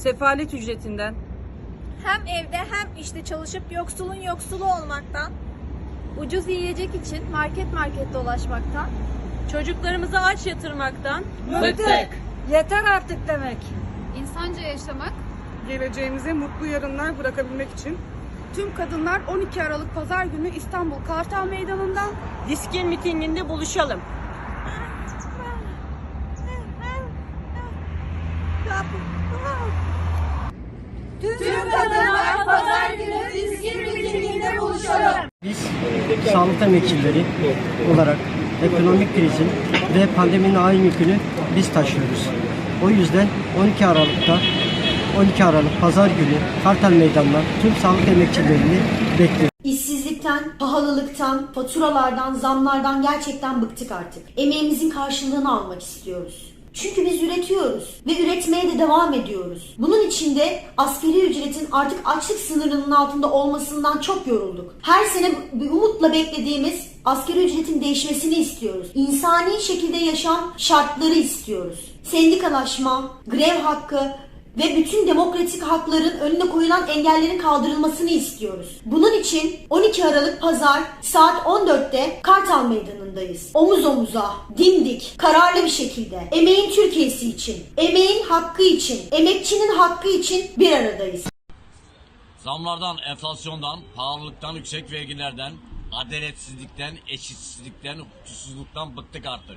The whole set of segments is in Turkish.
sefalet ücretinden, Hem evde hem işte çalışıp yoksulun yoksulu olmaktan, ucuz yiyecek için market market dolaşmaktan, çocuklarımızı aç yatırmaktan, Bıktık. Yeter artık demek. İnsanca yaşamak, geleceğimize mutlu yarınlar bırakabilmek için tüm kadınlar 12 Aralık Pazar günü İstanbul Kartal Meydanı'nda diskin mitinginde buluşalım. Biz sağlık emekçileri olarak ekonomik krizin ve pandeminin aynı yükünü biz taşıyoruz. O yüzden 12 Aralık'ta 12 Aralık Pazar günü Kartal Meydanı'na tüm sağlık emekçilerini bekliyoruz. İşsizlikten, pahalılıktan, faturalardan, zamlardan gerçekten bıktık artık. Emeğimizin karşılığını almak istiyoruz. Çünkü biz üretiyoruz ve üretmeye de devam ediyoruz. Bunun için de askeri ücretin artık açlık sınırının altında olmasından çok yorulduk. Her sene bir umutla beklediğimiz askeri ücretin değişmesini istiyoruz. İnsani şekilde yaşam şartları istiyoruz. Sendikalaşma, grev hakkı ve bütün demokratik hakların önüne koyulan engellerin kaldırılmasını istiyoruz. Bunun için 12 Aralık Pazar saat 14'te Kartal Meydanı'ndayız. Omuz omuza, dimdik, kararlı bir şekilde emeğin Türkiye'si için, emeğin hakkı için, emekçinin hakkı için bir aradayız. Zamlardan, enflasyondan, pahalılıktan, yüksek vergilerden, adaletsizlikten, eşitsizlikten, hukuksuzluktan bıktık artık.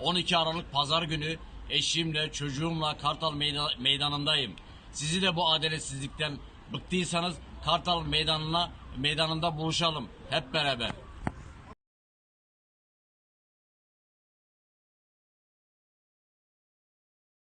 12 Aralık Pazar günü eşimle, çocuğumla Kartal meyda- meydanındayım. Sizi de bu adaletsizlikten bıktıysanız Kartal meydanına meydanında buluşalım hep beraber.